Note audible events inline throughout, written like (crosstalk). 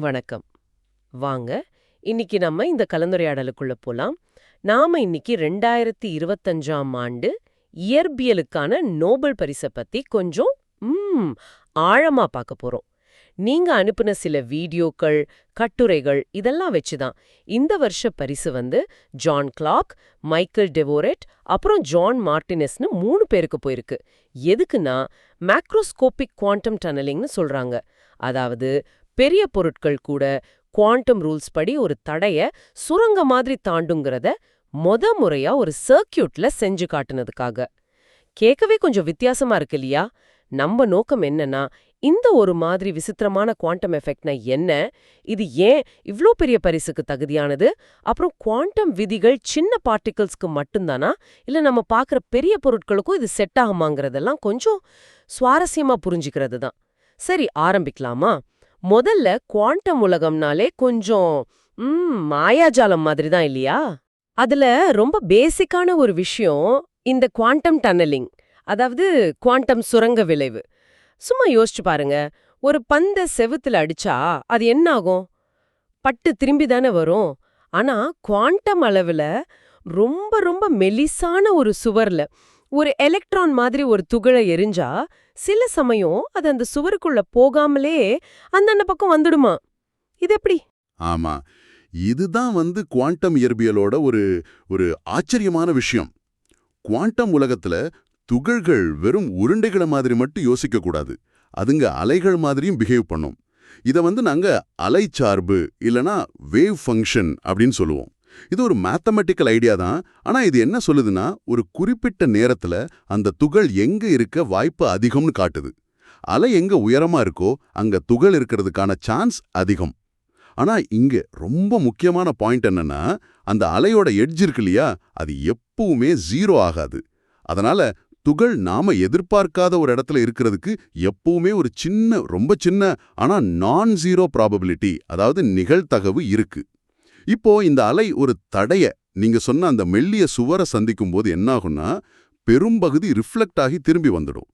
வணக்கம். வாங்க இன்னைக்கு நம்ம இந்த கலந்துரையாடலுக்குள்ள போலாம். நாம இன்னைக்கு ரெண்டாயிரத்தி இருபத்தஞ்சாம் ஆண்டு இயற்பியலுக்கான நோபல் பரிசை பத்தி கொஞ்சம் ஆழமா பார்க்க போறோம். நீங்க அனுப்புன சில வீடியோக்கள் கட்டுரைகள் இதெல்லாம் வச்சுதான் இந்த வருஷ பரிசு வந்து ஜான் கிளாக் மைக்கேல் டெவோரெட் அப்புறம் ஜான் மார்டினஸ்னு மூணு பேருக்கு போயிருக்கு. எதுக்குன்னா மேக்ரோஸ்கோபிக் குவாண்டம் டனலிங்னு சொல்றாங்க. அதாவது பெரிய பொருட்கள் கூட குவாண்டம் ரூல்ஸ் படி ஒரு தடைய சுரங்க மாதிரி தாண்டுங்கிறத மொத முறையா ஒரு சர்க்கியூட்ல செஞ்சு காட்டுனதுக்காக. கேட்கவே கொஞ்சம் வித்தியாசமா இருக்கு இல்லையா? நம்ம நோக்கம் என்னன்னா இந்த ஒரு மாதிரி விசித்திரமான குவாண்டம் எஃபெக்ட்னா என்ன? இது ஏன் இவ்ளோ பெரிய பரிசுக்கு தகுதியானது? அப்புறம் குவாண்டம் விதிகள் சின்ன பார்ட்டிகிள்ஸ்க்கு மட்டும்தானா? இல்ல நம்ம பார்க்குற பெரிய பொருட்களுக்கும் இது செட் ஆகுமாங்கிறதெல்லாம் கொஞ்சம் சுவாரஸ்யமா புரிஞ்சுக்கிறது தான் சரி ஆரம்பிக்கலாமா? முதல்ல குவாண்டம் உலகம்னாலே கொஞ்சம் ம் மாயாஜாலம் மாதிரி தான் இல்லையா? அதுல ரொம்ப பேசிக்கான ஒரு விஷயம் இந்த குவாண்டம் டன்னலிங் அதாவது குவாண்டம் சுரங்க விளைவு. சும்மா யோசிச்சு பாருங்க ஒரு பந்த செவுத்துல அடிச்சா அது என்ன ஆகும்? பட்டு திரும்பி தானே வரும். ஆனா குவாண்டம் அளவுல ரொம்ப ரொம்ப மெலிசான ஒரு சுவர்ல ஒரு எலக்ட்ரான் மாதிரி ஒரு துகளை எரிஞ்சா சில சமயம் அது அந்த சுவருக்குள்ள போகாமலே அந்தந்த பக்கம் வந்துடுமா? இது எப்படி? ஆமா. இதுதான் வந்து குவாண்டம் இயற்பியலோட ஒரு ஒரு ஆச்சரியமான விஷயம். குவாண்டம் உலகத்துல துகள்கள் வெறும் உருண்டைகளை மாதிரி மட்டும் யோசிக்க கூடாது. அதுங்க அலைகள் மாதிரியும் பிஹேவ் பண்ணும். இத வந்து நாங்க அலைச்சார்பு இல்லனா வேவ் ஃபங்க்ஷன் அப்படின்னு சொல்லுவோம். இது ஒரு மேத்தமெட்டிக்கல் ஐடியா தான். ஆனா இது என்ன சொல்லுதுன்னா ஒரு குறிப்பிட்ட நேரத்துல அந்த துகள் எங்க இருக்க வாய்ப்பு அதிகம்னு காட்டுது. அலை எங்க உயரமா இருக்கோ அங்க துகள் இருக்கிறதுக்கான சான்ஸ் அதிகம். ஆனா இங்க ரொம்ப முக்கியமான பாயிண்ட் என்னன்னா அந்த அலையோட எட்ஜ் இருக்கு இல்லையா அது எப்பவுமே ஜீரோ ஆகாது. அதனால துகள் நாம எதிர்பார்க்காத ஒரு இடத்துல இருக்கிறதுக்கு எப்பவுமே ஒரு சின்ன ரொம்ப சின்ன ஆனா நான் ஜீரோ ப்ராபபிலிட்டி அதாவது நிகழ்தகவு இருக்கு. இப்போ இந்த அலை ஒரு தடைய நீங்க சொன்ன அந்த மெல்லிய சுவரை சந்திக்கும் போது என்னாகும்னா பெரும்பகுதி ரிஃப்ளெக்ட் ஆகி திரும்பி வந்துடும்.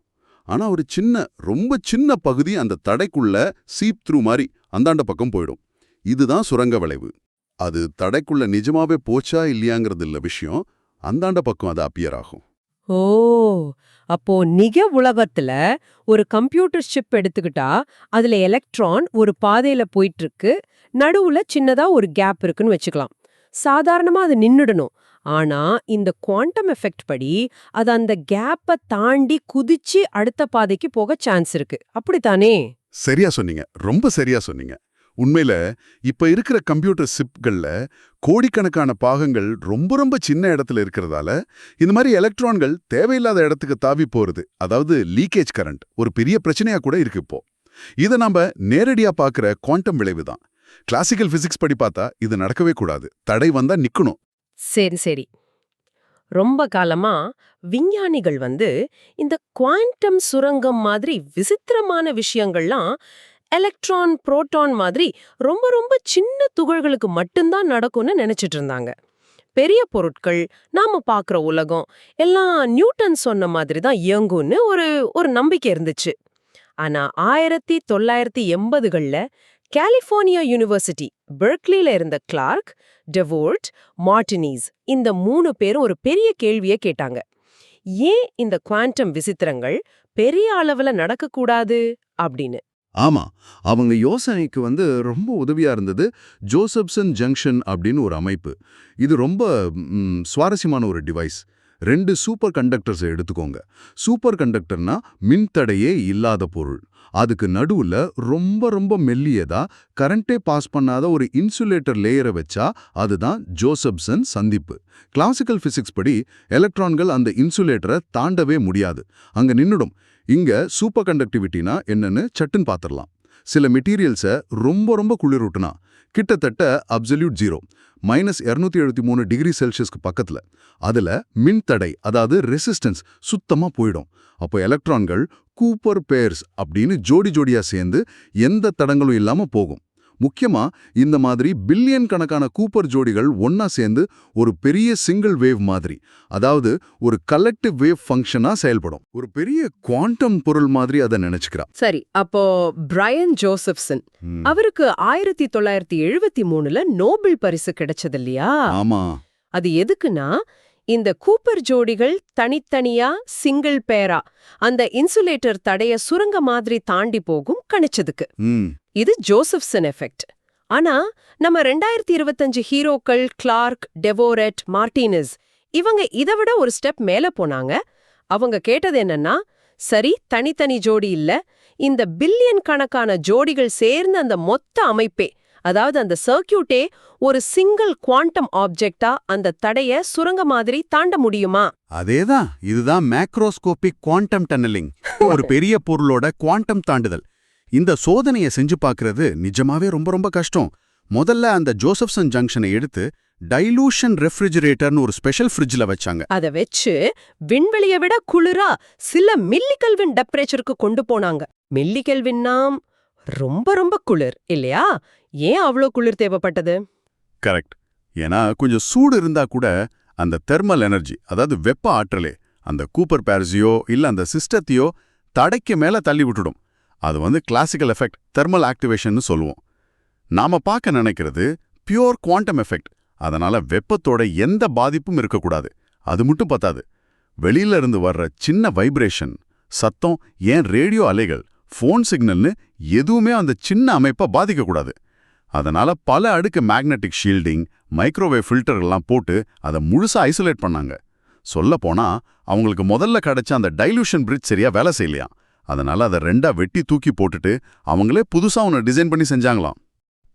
ஆனா ஒரு சின்ன ரொம்ப சின்ன பகுதி அந்த தடைக்குள்ள சீப் த்ரூ மாதிரி அந்தாண்ட பக்கம் போயிடும். இதுதான் சுரங்க விளைவு. அது தடைக்குள்ள நிஜமாவே போச்சா இல்லையாங்கிறது இல்ல விஷயம் அந்தாண்ட பக்கம் அது அப்பியர் ஆகும். ஓ அப்போ நிக உலகத்துல ஒரு கம்ப்யூட்டர் சிப் எடுத்துக்கிட்டா அதுல எலக்ட்ரான் ஒரு பாதையில போயிட்டு இருக்கு நடுவுல சின்னதா ஒரு கேப் இருக்குன்னு வச்சுக்கலாம். சாதாரணமா அது நின்னுடணும். ஆனா இந்த குவாண்டம் எஃபெக்ட் படி அது அந்த கேப்பை தாண்டி குதிச்சு அடுத்த பாதைக்கு போக சான்ஸ் இருக்கு. அப்படித்தானே? சரியா சொன்னீங்க. ரொம்ப சரியா சொன்னீங்க. உண்மையில இப்ப இருக்கிற கம்ப்யூட்டர் சிப்கள்ல கோடிக்கணக்கான பாகங்கள் ரொம்ப ரொம்ப சின்ன இடத்துல இருக்கிறதால இந்த மாதிரி எலக்ட்ரான்கள் தேவையில்லாத இடத்துக்கு தாவி போறது அதாவது லீக்கேஜ் கரண்ட் ஒரு பெரிய பிரச்சனையா கூட இருக்கு இப்போ. இதை நாம நேரடியா பார்க்குற குவாண்டம் விளைவு தான். கிளாசிக்கல் பிசிக்ஸ் படி பார்த்தா இது நடக்கவே கூடாது. தடை வந்தா நிக்கணும். சரி சரி. ரொம்ப காலமா விஞ்ஞானிகள் வந்து இந்த குவாண்டம் சுரங்கம் மாதிரி விசித்திரமான விஷயங்கள்லாம் எலக்ட்ரான் புரோட்டான் மாதிரி ரொம்ப ரொம்ப சின்ன துகள்களுக்கு மட்டும்தான் நடக்கும்னு நினைச்சிட்டு இருந்தாங்க. பெரிய பொருட்கள் நாம பார்க்குற உலகம் எல்லாம் நியூட்டன் சொன்ன மாதிரி தான் இயங்கும்னு ஒரு ஒரு நம்பிக்கை இருந்துச்சு. ஆனா ஆயிரத்தி தொள்ளாயிரத்தி எண்பதுகள்ல கலிஃபோர்னியா யூனிவர்சிட்டி பெர்க்லில இருந்த கிளார்க் டெவோர்ட் மார்டினீஸ் இந்த மூணு பேரும் ஒரு பெரிய கேள்வியை கேட்டாங்க. ஏன் இந்த குவாண்டம் விசித்திரங்கள் பெரிய அளவுல நடக்கக்கூடாது? அப்படின்னு. ஆமா அவங்க யோசனைக்கு வந்து ரொம்ப உதவியா இருந்தது ஜோசப்சன் ஜங்ஷன் அப்படின்னு ஒரு அமைப்பு. இது ரொம்ப சுவாரஸ்யமான ஒரு டிவைஸ். ரெண்டு சூப்பர் கண்டக்டர்ஸை எடுத்துக்கோங்க. சூப்பர் கண்டக்டர்னா மின்தடையே இல்லாத பொருள். அதுக்கு நடுவுல ரொம்ப ரொம்ப மெல்லியதா கரண்டே பாஸ் பண்ணாத ஒரு இன்சுலேட்டர் லேயரை வச்சா அதுதான் ஜோசப்சன் சந்திப்பு. கிளாசிக்கல் பிசிக்ஸ் படி எலக்ட்ரான்கள் அந்த இன்சுலேட்டரை தாண்டவே முடியாது. அங்க நின்னுடும். இங்க சூப்பர் கண்டக்டிவிட்டினா என்னன்னு சட்டுன்னு பார்த்துடலாம் சில மெட்டீரியல்ஸை ரொம்ப ரொம்ப குளிரூட்டுனா கிட்டத்தட்ட அப்சல்யூட் ஜீரோ மைனஸ் இரநூத்தி எழுபத்தி மூணு டிகிரி செல்சியஸ்க்கு பக்கத்துல. அதுல மின்தடை அதாவது ரெசிஸ்டன்ஸ் சுத்தமா போயிடும். அப்போ எலக்ட்ரான்கள் கூப்பர் பேர்ஸ் அப்படின்னு ஜோடி ஜோடியா சேர்ந்து எந்த தடங்களும் இல்லாம போகும். முக்கியமா இந்த மாதிரி பில்லியன் கணக்கான கூப்பர் ஜோடிகள் ஒன்னா சேர்ந்து ஒரு பெரிய சிங்கிள் வேவ் மாதிரி. அதாவது ஒரு கலெக்டிவ் வேவ் ஃபங்க்ஷனா செயல்படும். ஒரு பெரிய குவாண்டம் பொருள் மாதிரி அதை நினைச்சுக்கிறா. சரி அப்போ பிரையன் ஜோசப்சன் அவருக்கு ஆயிரத்தி தொள்ளாயிரத்தி எழுபத்தி மூணுல நோபல் பரிசு கிடைச்சது இல்லையா ஆமா. அது எதுக்குன்னா இந்த கூப்பர் ஜோடிகள் தனித்தனியா சிங்கிள் பேரா அந்த இன்சுலேட்டர் தடைய சுரங்க மாதிரி தாண்டி போகும் கணிச்சதுக்கு. இது ஜோசப்சன் எஃபெக்ட். ஆனா நம்ம ரெண்டாயிரத்தி இருபத்தஞ்சு ஹீரோக்கள் கிளார்க் டெவோரெட் மார்டினஸ் இவங்க இதை விட ஒரு ஸ்டெப் மேல போனாங்க. அவங்க கேட்டது என்னன்னா சரி தனித்தனி ஜோடி இல்ல இந்த பில்லியன் கணக்கான ஜோடிகள் சேர்ந்த அந்த மொத்த அமைப்பே அதாவது அந்த சர்க்கியூட்டே ஒரு சிங்கிள் குவாண்டம் ஆப்ஜெக்டா அந்த தடைய சுரங்க மாதிரி தாண்ட முடியுமா? அதேதான் இதுதான் மேக்ரோஸ்கோபிக் குவாண்டம் டன்னலிங். ஒரு பெரிய பொருளோட குவாண்டம் தாண்டுதல். இந்த சோதனையை செஞ்சு பார்க்கறது நிஜமாவே ரொம்ப ரொம்ப கஷ்டம். முதல்ல அந்த ஜோசப்சன் ஜங்ஷனை எடுத்து டைலூஷன் ரெஃப்ரிஜரேட்டர்னு ஒரு ஸ்பெஷல் ஃப்ரிட்ஜ்ல வச்சாங்க. அத வச்சு விண்வெளியை விட குளிரா சில மில்லி கெல்வின் டெம்பரேச்சருக்கு கொண்டு போனாங்க. மில்லி கெல்வின்னா ரொம்ப ரொம்ப குளிர் இல்லையா? ஏன் அவ்வளோ குளிர் தேவைப்பட்டது? கரெக்ட். ஏன்னா கொஞ்சம் சூடு இருந்தா கூட அந்த தெர்மல் எனர்ஜி அதாவது வெப்ப ஆற்றலே அந்த கூப்பர் பேரஸையோ இல்ல அந்த சிஸ்டத்தையோ தடைக்கு மேல தள்ளி விட்டுடும். அது வந்து கிளாசிக்கல் எஃபெக்ட் தெர்மல் ஆக்டிவேஷன் சொல்லுவோம். நாம பார்க்க நினைக்கிறது பியூர் குவாண்டம் எஃபெக்ட் அதனால வெப்பத்தோட எந்த பாதிப்பும் இருக்கக்கூடாது. அது மட்டும் பத்தாது. வெளியில இருந்து வர்ற சின்ன வைப்ரேஷன் சத்தம் ஏன் ரேடியோ அலைகள் ஃபோன் சிக்னல்னு எதுவுமே அந்த சின்ன அமைப்பை பாதிக்கக்கூடாது. அதனால பல அடுக்கு மேக்னெட்டிக் ஷீல்டிங் மைக்ரோவேவ் ஃபில்டர்கள்லாம் போட்டு அதை முழுசா ஐசோலேட் பண்ணாங்க. சொல்லப்போனால் அவங்களுக்கு முதல்ல கிடைச்ச அந்த டைலூஷன் பிரிட்ஜ் சரியா வேலை செய்யலையாம். அதனால அதை ரெண்டா வெட்டி தூக்கி போட்டுட்டு அவங்களே புதுசா ஒன்று டிசைன் பண்ணி செஞ்சாங்களாம்.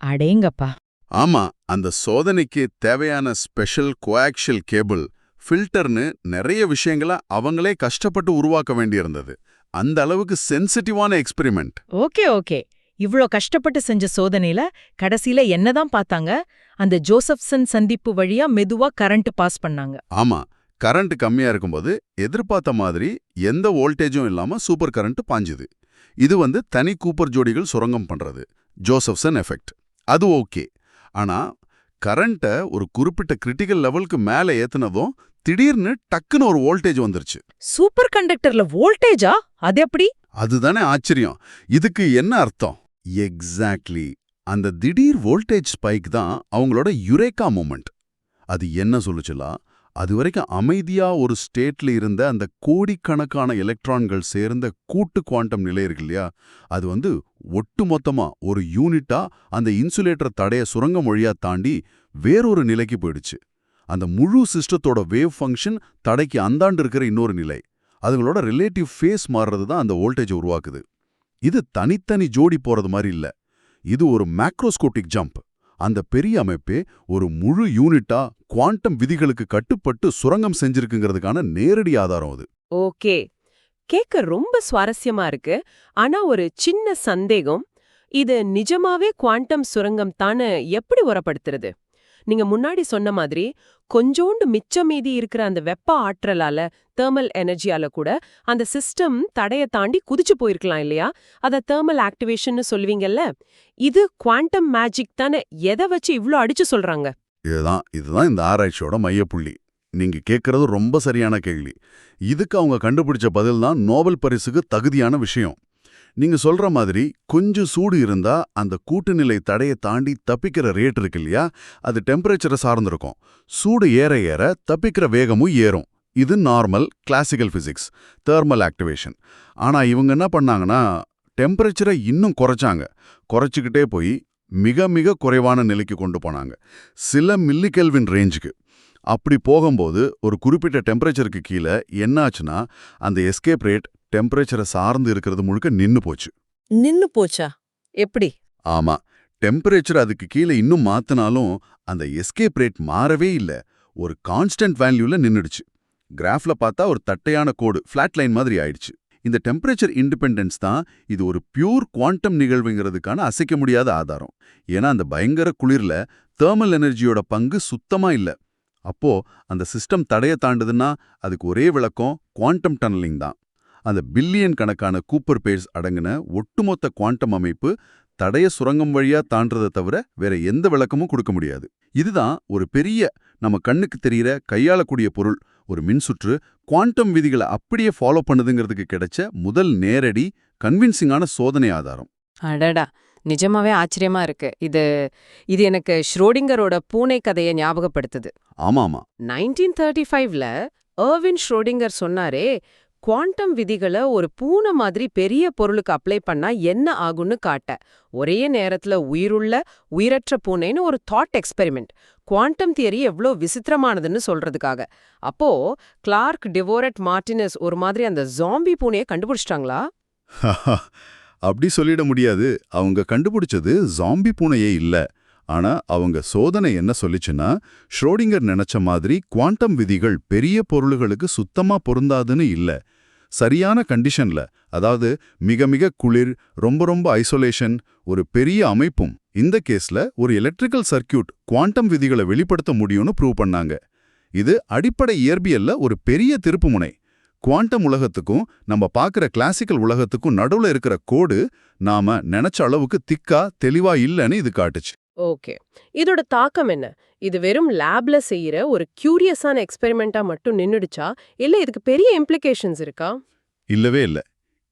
அடேங்கப்பா. ஆமா அந்த சோதனைக்கு தேவையான ஸ்பெஷல் கோஆக்ஷியல் கேபிள் ஃபில்டர்னு நிறைய விஷயங்களை அவங்களே கஷ்டப்பட்டு உருவாக்க வேண்டியிருந்தது. அந்த அளவுக்கு சென்சிட்டிவான எக்ஸ்பெரிமெண்ட் ஓகே ஓகே. இவ்ளோ கஷ்டப்பட்டு செஞ்ச சோதனையில கடைசியில என்னதான் பார்த்தாங்க? அந்த ஜோசப்சன் சந்திப்பு வழியா மெதுவா கரண்ட் பாஸ் பண்ணாங்க. ஆமா கரண்ட் கம்மியா இருக்கும்போது எதிர்பார்த்த மாதிரி எந்த வோல்டேஜும் இல்லாம சூப்பர் கரண்ட் பாஞ்சுது. இது வந்து தனி கூப்பர் ஜோடிகள் சுரங்கம் பண்றது. Josephson effect. அது ஓகே. ஆனா கரண்ட்டை ஒரு குறிப்பிட்ட கிரிட்டிக்கல் லெவலுக்கு மேல ஏத்துனதும் திடீர்னு டக்குன்னு ஒரு வோல்டேஜ் வந்துருச்சு. சூப்பர் கண்டக்டர்ல வோல்டேஜா? அது எப்படி? அதுதானே ஆச்சரியம். இதுக்கு என்ன அர்த்தம்? எக்ஸாக்ட்லி அந்த திடீர் வோல்டேஜ் ஸ்பைக் தான் அவங்களோட யுரேகா மூமெண்ட். அது என்ன சொல்லுச்சுலா அது வரைக்கும் அமைதியா ஒரு ஸ்டேட்ல இருந்த அந்த கோடிக்கணக்கான எலக்ட்ரான்கள் சேர்ந்த கூட்டு குவாண்டம் நிலை இருக்கு இல்லையா? அது வந்து ஒட்டுமொத்தமா ஒரு யூனிட்டா அந்த இன்சுலேட்டர் தடைய சுரங்கம் மொழியா தாண்டி வேறொரு நிலைக்கு போயிடுச்சு. அந்த முழு சிஸ்டத்தோட வேவ் ஃபங்க்ஷன் தடைக்கு அந்தாண்டு இருக்கிற இன்னொரு நிலை. அதுங்களோட ரிலேட்டிவ் ஃபேஸ் மாறுறது தான் அந்த வோல்டேஜ் உருவாக்குது. இது தனித்தனி ஜோடி போறது மாதிரி இல்ல. இது ஒரு மேக்ரோஸ்கோட்டிக் ஜம்ப். அந்த பெரிய அமைப்பே ஒரு முழு யூனிட்டா குவாண்டம் விதிகளுக்கு கட்டுப்பட்டு சுரங்கம் செஞ்சிருக்குங்கிறதுக்கான நேரடி ஆதாரம் அது. ஓகே. கேட்க ரொம்ப சுவாரஸ்யமா இருக்கு. ஆனா ஒரு சின்ன சந்தேகம். இது நிஜமாவே குவாண்டம் சுரங்கம் தானே எப்படி உரப்படுத்துறது? நீங்க முன்னாடி சொன்ன மாதிரி கொஞ்சோண்டு மிச்சம் மீதி இருக்கிற அந்த வெப்ப ஆற்றலால தேர்மல் எனர்ஜியால கூட அந்த சிஸ்டம் தடைய தாண்டி குதிச்சு போயிருக்கலாம் இல்லையா? அதை தேர்மல் ஆக்டிவேஷன்னு சொல்லுவீங்கல்ல? இது குவாண்டம் மேஜிக் தானே? எதை வச்சு இவ்ளோ அடிச்சு சொல்றாங்க? இதுதான் இதுதான் இந்த ஆராய்ச்சியோட மையப்புள்ளி. நீங்க கேட்கறது ரொம்ப சரியான கேள்வி. இதுக்கு அவங்க கண்டுபிடிச்ச பதில் தான் நோபல் பரிசுக்கு தகுதியான விஷயம். நீங்க சொல்ற மாதிரி கொஞ்சம் சூடு இருந்தா அந்த கூட்டுநிலை தடையை தாண்டி தப்பிக்கிற ரேட் இருக்கு இல்லையா? அது டெம்பரேச்சரை சார்ந்திருக்கும். சூடு ஏற ஏற தப்பிக்கிற வேகமும் ஏறும். இது normal classical physics thermal activation ஆனா இவங்க என்ன பண்ணாங்கன்னா டெம்பரேச்சரை இன்னும் குறைச்சாங்க. குறைச்சிக்கிட்டே போய் மிக மிக குறைவான நிலைக்கு கொண்டு போனாங்க. சில மில்லி கெல்வின் ரேஞ்சுக்கு. அப்படி போகும்போது ஒரு குறிப்பிட்ட டெம்பரேச்சருக்கு கீழே என்னாச்சுன்னா அந்த எஸ்கேப் ரேட் டெம்பரேச்சரை சார்ந்து இருக்கிறது முழுக்க நின்னு போச்சு. நின்னு போச்சா? எப்படி? ஆமா. டெம்பரேச்சர் அதுக்கு கீழே இன்னும் மாத்தினாலும் அந்த எஸ்கேப் ரேட் மாறவே இல்ல. ஒரு கான்ஸ்டன்ட் வேல்யூல நின்னுடுச்சு. கிராஃப்ல பார்த்தா ஒரு தட்டையான கோடு ஃபிளாட் லைன் மாதிரி ஆயிடுச்சு. இந்த டெம்பரேச்சர் இண்டிபெண்டன்ஸ் தான் இது ஒரு பியூர் குவாண்டம் நிகழ்வுங்கிறதுக்கான அசைக்க முடியாத ஆதாரம். ஏன்னா அந்த பயங்கர குளிர்ல தேர்மல் எனர்ஜியோட பங்கு சுத்தமா இல்ல. அப்போ அந்த சிஸ்டம் தடைய தாண்டுதுன்னா அதுக்கு ஒரே விளக்கம் குவாண்டம் டனலிங் தான். அந்த பில்லியன் கணக்கான கூப்பர் பேர்ஸ் அடங்கின ஒட்டுமொத்த குவாண்டம் அமைப்பு தடைய சுரங்கம் வழியா தாண்டறதை தவிர வேற எந்த விளக்கமும் கொடுக்க முடியாது. இதுதான் ஒரு பெரிய நம்ம கண்ணுக்கு தெரியற கையாளக்கூடிய பொருள். ஒரு மின்சுற்று குவாண்டம் விதிகளை அப்படியே ஃபாலோ பண்ணுதுங்கிறதுக்கு கிடைச்ச முதல் நேரடி கன்வின்சிங்கான சோதனை ஆதாரம். அடடா! நிஜமாவே ஆச்சரியமா இருக்கு. இது இது எனக்கு ஷ்ரோடிங்கரோட பூனை கதையை ஞாபகப்படுத்துது. ஆமாமா. நைன்டீன் தேர்ட்டி ஃபைவ்ல ஏர்வின் ஷ்ரோடிங்கர் சொன்னாரே குவாண்டம் விதிகளை ஒரு பூனை மாதிரி பெரிய பொருளுக்கு அப்ளை பண்ணா என்ன ஆகும்னு காட்ட. ஒரே நேரத்துல உயிருள்ள உயிரற்ற பூனைன்னு ஒரு தாட் எக்ஸ்பெரிமெண்ட் குவாண்டம் தியரி எவ்ளோ விசித்திரமானதுன்னு சொல்றதுக்காக. அப்போ கிளார்க் டிவோரட் மார்டினஸ் ஒரு மாதிரி அந்த ஜாம்பி பூனையை கண்டுபிடிச்சிட்டாங்களா? (laughs) அப்படி சொல்லிட முடியாது. அவங்க கண்டுபிடிச்சது ஜாம்பி பூனையே இல்ல. ஆனா அவங்க சோதனை என்ன சொல்லிச்சுன்னா ஷ்ரோடிங்கர் நினைச்ச மாதிரி குவாண்டம் விதிகள் பெரிய பொருள்களுக்கு சுத்தமா பொருந்தாதுன்னு இல்ல. சரியான கண்டிஷன்ல அதாவது மிக மிக குளிர் ரொம்ப ரொம்ப ஐசோலேஷன் ஒரு பெரிய அமைப்பும் இந்த கேஸ்ல ஒரு எலக்ட்ரிக்கல் சர்க்கியூட் குவாண்டம் விதிகளை வெளிப்படுத்த முடியும்னு ப்ரூவ் பண்ணாங்க. இது அடிப்படை இயற்பியல்ல ஒரு பெரிய திருப்புமுனை. குவாண்டம் உலகத்துக்கும் நம்ம பார்க்குற கிளாசிக்கல் உலகத்துக்கும் நடுவுல இருக்கிற கோடு நாம நினைச்ச அளவுக்கு திக்கா தெளிவா இல்லைன்னு இது காட்டுச்சு. ஓகே. இதோட தாக்கம் என்ன? இது வெறும் லேப்ல செய்யற ஒரு கியூரியஸான எக்ஸ்பெரிமெண்டா மட்டும் நின்னுடுச்சா? இல்ல இதுக்கு பெரிய இம்ப்ளிகேஷன்ஸ் இருக்கா? இல்லவே இல்ல.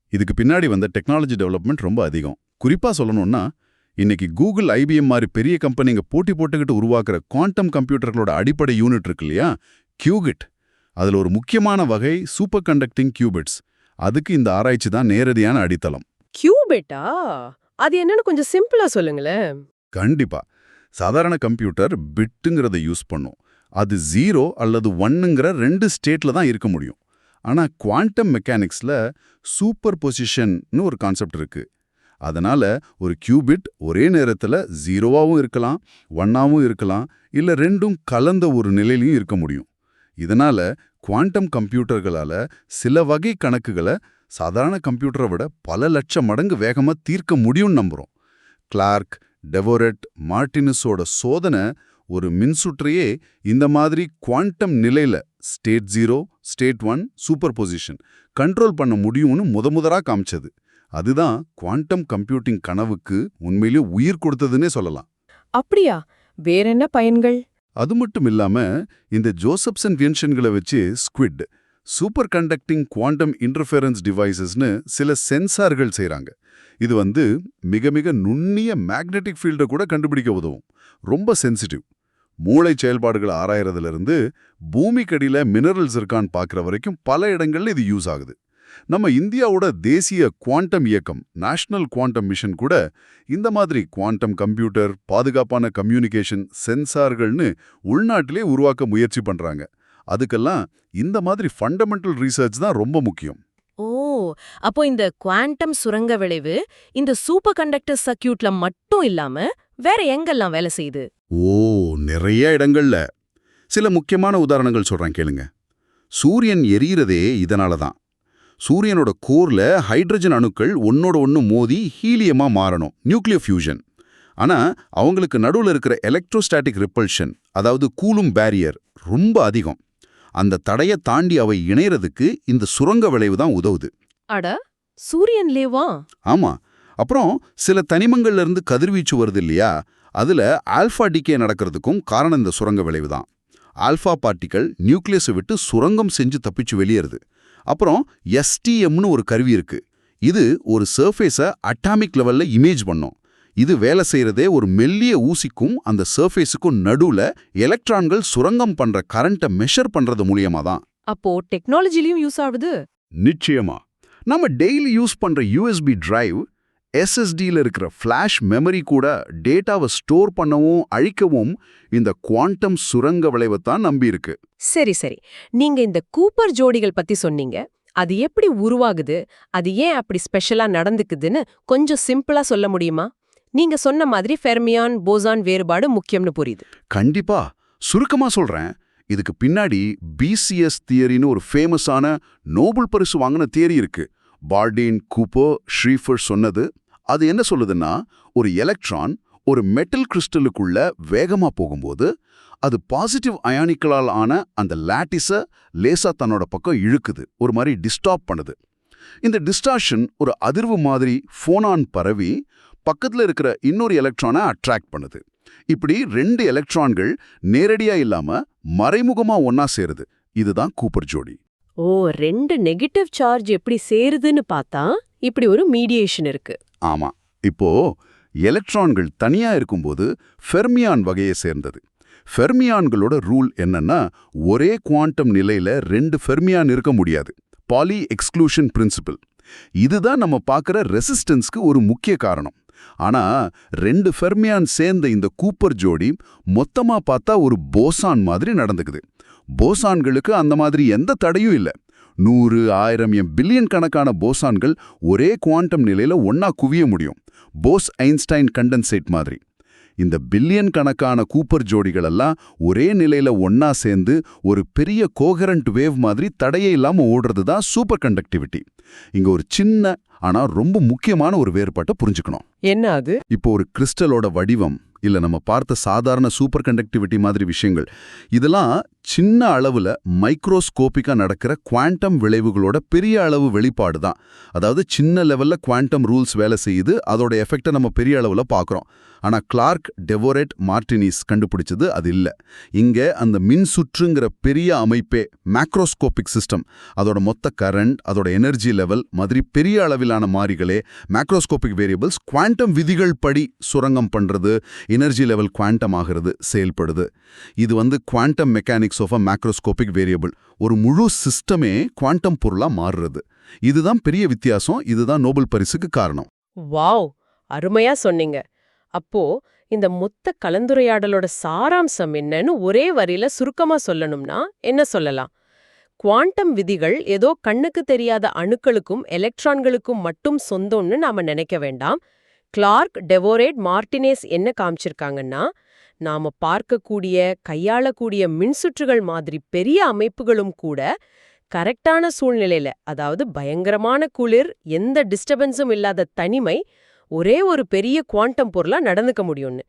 இதுக்கு பின்னாடி வந்த டெக்னாலஜி டெவலப்மெண்ட் ரொம்ப அதிகம். குறிப்பா சொல்லணும்னா இன்னைக்கு கூகுள் ஐபிஎம் மாதிரி பெரிய கம்பெனிங்க போட்டி போட்டுக்கிட்டு உருவாக்குற குவாண்டம் கம்ப்யூட்டர்களோட அடிப்படை யூனிட் இருக்கு இல்லையா? கியூகிட் அதுல ஒரு முக்கியமான வகை சூப்பர் கண்டக்டிங் கியூபிட்ஸ் அதுக்கு இந்த ஆராய்ச்சி தான் நேரடியான அடித்தளம். கியூபெட்டா அது என்னன்னு கொஞ்சம் சிம்பிளா சொல்லுங்களேன். கண்டிப்பா. சாதாரண கம்ப்யூட்டர் பிட்டுங்கிறத யூஸ் பண்ணும். அது ஜீரோ அல்லது ஒன்னுங்கிற ரெண்டு ஸ்டேட்ல தான் இருக்க முடியும். ஆனா குவாண்டம் மெக்கானிக்ஸ்ல சூப்பர் பொசிஷன்னு ஒரு கான்செப்ட் இருக்கு. அதனால ஒரு கியூபிட் ஒரே நேரத்துல ஜீரோவாவும் இருக்கலாம் ஒன்னாவும் இருக்கலாம் இல்ல ரெண்டும் கலந்த ஒரு நிலையிலையும் இருக்க முடியும். இதனால குவாண்டம் கம்ப்யூட்டர்களால சில வகை கணக்குகளை சாதாரண கம்ப்யூட்டரை விட பல லட்சம் மடங்கு வேகமா தீர்க்க முடியும்னு நம்புறோம். கிளார்க் டெவோரெட் மார்டினஸோட சோதனை ஒரு மின்சுற்றையே இந்த மாதிரி குவாண்டம் நிலையில state zero state one superposition control பண்ண முடியும்னு முத முதலா காமிச்சது. அதுதான் குவாண்டம் கம்ப்யூட்டிங் கனவுக்கு உண்மையிலேயே உயிர் கொடுத்ததுன்னே சொல்லலாம். அப்படியா? வேற என்ன பயன்கள்? அது மட்டும் இல்லாம இந்த ஜோசப்சன் வியன்ஷன்களை வச்சு SQUID superconducting quantum interference டிவைசஸ்னு சில சென்சார்கள் செய்கிறாங்க இது வந்து மிக மிக நுண்ணிய மேக்னெட்டிக் ஃபீல்டை கூட கண்டுபிடிக்க உதவும். ரொம்ப சென்சிட்டிவ். மூளை செயல்பாடுகளை ஆராயறதுல இருந்து மினரல்ஸ் இருக்கான்னு பார்க்குற வரைக்கும் பல இடங்கள்ல இது யூஸ் ஆகுது. நம்ம இந்தியாவோட தேசிய குவாண்டம் இயக்கம் நேஷனல் குவாண்டம் மிஷன் கூட இந்த மாதிரி குவாண்டம் கம்ப்யூட்டர் பாதுகாப்பான கம்யூனிகேஷன் சென்சார்கள்னு உள்நாட்டிலே உருவாக்க முயற்சி பண்றாங்க. அதுக்கெல்லாம் இந்த மாதிரி ஃபண்டமெண்டல் ரீசர்ச் தான் ரொம்ப முக்கியம். ஓ அப்போ இந்த குவாண்டம் சுரங்க விளைவு இந்த சூப்பர் கண்டக்டர் சர்க்கியூட்ல மட்டும் இல்லாம வேற எங்கெல்லாம் வேலை செய்யுது? ஓ நிறைய இடங்கள்ல. சில முக்கியமான உதாரணங்கள் சொல்றேன் கேளுங்க. சூரியன் எரியறதே இதனால தான். சூரியனோட கோர்ல ஹைட்ரஜன் அணுக்கள் ஒன்னோட ஒன்று மோதி ஹீலியமா மாறணும் நியூக்ளியர் ஃபியூஷன் ஆனா அவங்களுக்கு நடுவுல இருக்கிற எலக்ட்ரோஸ்டாட்டிக் ரிப்பல்ஷன் அதாவது கூலும் பேரியர் ரொம்ப அதிகம். அந்த தடையை தாண்டி அவை இணையறதுக்கு இந்த சுரங்க விளைவு தான் உதவுது. அட சூரியன்லேவா ஆமா. அப்புறம் சில தனிமங்கள்ல இருந்து கதிர்வீச்சு வருது இல்லையா? அதுல ஆல்ஃபா டிகே நடக்கிறதுக்கும் காரணம் இந்த சுரங்க விளைவு தான். ஆல்ஃபா பார்ட்டிகள் நியூக்ளியஸை விட்டு சுரங்கம் செஞ்சு தப்பிச்சு வெளியேறுது. அப்புறம் எஸ்டிஎம்னு ஒரு கருவி இருக்கு. இது ஒரு சர்ஃபேஸை அட்டாமிக் லெவல்ல இமேஜ் பண்ணும். இது வேலை செய்யறதே ஒரு மெல்லிய ஊசிக்கும் அந்த சர்ஃபேஸுக்கும் நடுவுல எலக்ட்ரான்கள் சுரங்கம் பண்ற கரண்ட்டை மெஷர் பண்றது மூலியமா தான். அப்போ டெக்னாலஜிலயும் யூஸ் ஆகுது? நிச்சயமா. நம்ம டெய்லி யூஸ் பண்ற யூஎஸ்பி டிரைவ் எஸ்எஸ்டியில் இருக்கிற ஃப்ளாஷ் மெமரி கூட டேட்டாவை ஸ்டோர் பண்ணவும் அழிக்கவும் இந்த குவாண்டம் சுரங்க விளைவைத்தான் நம்பியிருக்கு சரி சரி. நீங்க இந்த கூப்பர் ஜோடிகள் பத்தி சொன்னீங்க. அது எப்படி உருவாகுது? அது ஏன் அப்படி ஸ்பெஷலா நடந்துக்குதுன்னு கொஞ்சம் சிம்பிளா சொல்ல முடியுமா? நீங்க சொன்ன மாதிரி ஃபெர்மியான் போசான் வேறுபாடு முக்கியம்னு புரியுது. கண்டிப்பா. சுருக்கமா சொல்றேன். இதுக்கு பின்னாடி பிசிஎஸ் தியரின்னு ஒரு ஃபேமஸான நோபல் பரிசு வாங்கின தியரி இருக்கு. பார்டின் கூப்போ ஷ்ரீஃபர் சொன்னது. அது என்ன சொல்லுதுன்னா ஒரு எலக்ட்ரான் ஒரு மெட்டல் கிறிஸ்டலுக்குள்ள வேகமா போகும்போது அது பாசிட்டிவ் அயானிக்களால் ஆன அந்த லாட்டிஸை லேசா தன்னோட பக்கம் இழுக்குது. ஒரு மாதிரி டிஸ்டாப் பண்ணுது. இந்த டிஸ்டார்ஷன் ஒரு அதிர்வு மாதிரி ஃபோனான் பரவி பக்கத்துல இருக்கிற இன்னொரு எலக்ட்ரானை அட்ராக்ட் பண்ணுது. இப்படி ரெண்டு எலக்ட்ரான்கள் நேரடியா இல்லாம மறைமுகமா ஒன்னா சேருது. இதுதான் கூப்பர் ஜோடி. ஓ ரெண்டு நெகட்டிவ் சார்ஜ் எப்படி சேருதுன்னு பார்த்தா இப்படி ஒரு மீடியேஷன் இருக்கு. ஆமா. இப்போ எலக்ட்ரான்கள் தனியா இருக்கும்போது ஃபெர்மியான் வகையை சேர்ந்தது. ஃபெர்மியான்களோட ரூல் என்னன்னா ஒரே குவாண்டம் நிலையில ரெண்டு ஃபெர்மியான் இருக்க முடியாது. பாலி எக்ஸ்க்ளூஷன் பிரின்சிபல் இதுதான் நம்ம பார்க்குற ரெசிஸ்டன்ஸ்க்கு ஒரு முக்கிய காரணம். ஆனா ரெண்டு ஃபெர்மியான் சேர்ந்த இந்த கூப்பர் ஜோடி மொத்தமா பார்த்தா ஒரு போசான் மாதிரி நடந்துக்குது. போசான்களுக்கு அந்த மாதிரி எந்த தடையும் இல்லை. நூறு ஆயிரம் எம் பில்லியன் கணக்கான போசான்கள் ஒரே குவாண்டம் நிலையில ஒன்னா குவிய முடியும். போஸ் ஐன்ஸ்டைன் கண்டன்சேட் மாதிரி. இந்த பில்லியன் கணக்கான கூப்பர் ஜோடிகள் எல்லாம் ஒரே நிலையில ஒன்னா சேர்ந்து ஒரு பெரிய கோகரண்ட் வேவ் மாதிரி தடையே இல்லாம ஓடுறது தான் சூப்பர் கண்டக்டிவிட்டி. இங்க ஒரு சின்ன ஆனா ரொம்ப முக்கியமான ஒரு வேறுபாட்டை புரிஞ்சுக்கணும். என்ன அது? இப்போ ஒரு கிறிஸ்டலோட வடிவம் இல்ல நம்ம பார்த்த சாதாரண சூப்பர் கண்டக்டிவிட்டி மாதிரி விஷயங்கள் இதெல்லாம் சின்ன அளவுல மைக்ரோஸ்கோபிக்கா நடக்கிற குவாண்டம் விளைவுகளோட பெரிய அளவு வெளிப்பாடு தான். அதாவது சின்ன லெவல்ல குவாண்டம் ரூல்ஸ் வேலை செய்யுது அதோட எஃபெக்டை நம்ம பெரிய அளவுல பார்க்குறோம். ஆனா கிளார்க் டெவோரெட் மார்டினிஸ் கண்டுபிடிச்சது அது இல்ல. இங்க அந்த மின் சுற்றுங்கிற பெரிய அமைப்பே மேக்ரோஸ்கோபிக் சிஸ்டம். அதோட மொத்த கரண்ட் அதோட எனர்ஜி லெவல் மாதிரி பெரிய அளவிலான மாறிகளே மேக்ரோஸ்கோபிக் வேரியபிள்ஸ் குவாண்டம் விதிகள் படி சுரங்கம் பண்றது எனர்ஜி லெவல் குவாண்டம் ஆகிறது செயல்படுது. இது வந்து quantum mechanics of a macroscopic variable ஒரு முழு சிஸ்டமே குவாண்டம் பொருளா மாறுறது. இதுதான் பெரிய வித்தியாசம் இதுதான் நோபல் பரிசுக்கு காரணம். வாவ்! அருமையா சொன்னீங்க. அப்போ இந்த மொத்த கலந்துரையாடலோட சாராம்சம் என்னன்னு ஒரே வரியில சுருக்கமா சொல்லணும்னா என்ன சொல்லலாம்? குவாண்டம் விதிகள் ஏதோ கண்ணுக்கு தெரியாத அணுக்களுக்கும் எலக்ட்ரான்களுக்கும் மட்டும் சொந்தம்னு நாம நினைக்க வேண்டாம். கிளார்க் டெவோரேட் மார்டினேஸ் என்ன காமிச்சிருக்காங்கன்னா நாம பார்க்கக்கூடிய கையாளக்கூடிய மின்சுற்றுகள் மாதிரி பெரிய அமைப்புகளும் கூட கரெக்டான சூழ்நிலையில அதாவது பயங்கரமான குளிர் எந்த டிஸ்டர்பன்ஸும் இல்லாத தனிமை ஒரே ஒரு பெரிய குவாண்டம் பொருளா நடந்துக்க முடியும்னு.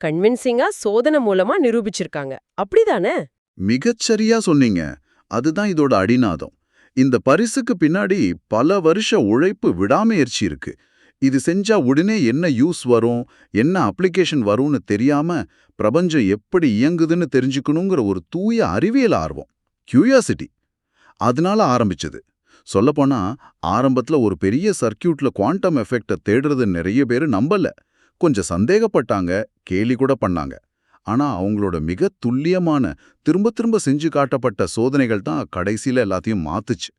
கன்வின்சிங்கா சோதனை மூலமா நிரூபிச்சிருக்காங்க. அப்படிதானே? மிகச்சரியா சொன்னீங்க. அதுதான் இதோட அடிநாதம். இந்த பரிசுக்கு பின்னாடி பல வருஷ உழைப்பு விடாமுயற்சி இருக்கு. இது செஞ்சா உடனே என்ன யூஸ் வரும் என்ன அப்ளிகேஷன் வரும்னு தெரியாம பிரபஞ்சம் எப்படி இயங்குதுன்னு தெரிஞ்சுக்கணுங்கிற ஒரு தூய அறிவியல் ஆர்வம் கியூரியாசிட்டி அதனால ஆரம்பிச்சது. சொல்லப்போனா ஆரம்பத்துல ஒரு பெரிய சர்க்கியூட்ல குவாண்டம் எஃபெக்டை தேடுறது நிறைய பேர் நம்பல. கொஞ்சம் சந்தேகப்பட்டாங்க கேலி கூட பண்ணாங்க. ஆனா அவங்களோட மிக துல்லியமான திரும்ப திரும்ப செஞ்சு காட்டப்பட்ட சோதனைகள் தான் கடைசியில எல்லாத்தையும் மாத்துச்சு.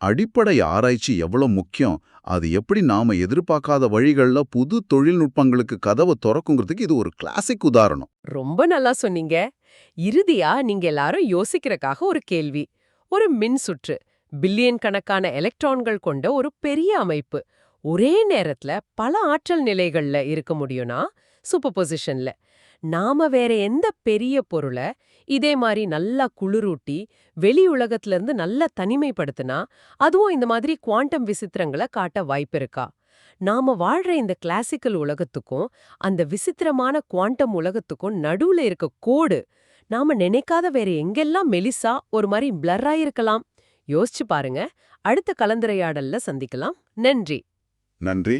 அடிப்படை ஆராய்ச்சி எவ்வளோ முக்கியம் அது எப்படி நாம எதிர்பார்க்காத வழிகள்ல புது தொழில்நுட்பங்களுக்கு கதவை திறக்குங்கிறதுக்கு இது ஒரு கிளாசிக் உதாரணம். ரொம்ப நல்லா சொன்னீங்க. இறுதியா நீங்க எல்லாரும் யோசிக்கிறக்காக ஒரு கேள்வி. ஒரு மின் சுற்று பில்லியன் கணக்கான எலக்ட்ரான்கள் கொண்ட ஒரு பெரிய அமைப்பு. ஒரே நேரத்துல பல ஆற்றல் நிலைகள்ல இருக்க முடியும்னா சூப்பர் பொசிஷன்ல நாம வேற எந்த பெரிய பொருளை இதே மாதிரி நல்லா குளிரூட்டி வெளி உலகத்துல இருந்து நல்லா தனிமைப்படுத்தினா அதுவும் இந்த மாதிரி குவாண்டம் விசித்திரங்களை காட்ட வாய்ப்பிருக்கா நாம வாழ்ற இந்த கிளாசிக்கல் உலகத்துக்கும் அந்த விசித்திரமான குவாண்டம் உலகத்துக்கும் நடுவுல இருக்க கோடு நாம நினைக்காத வேற எங்கெல்லாம் மெலிசா ஒரு மாதிரி பிளர்ரா இருக்கலாம். யோசிச்சு பாருங்க. அடுத்த கலந்துரையாடல்ல சந்திக்கலாம். நன்றி. நன்றி.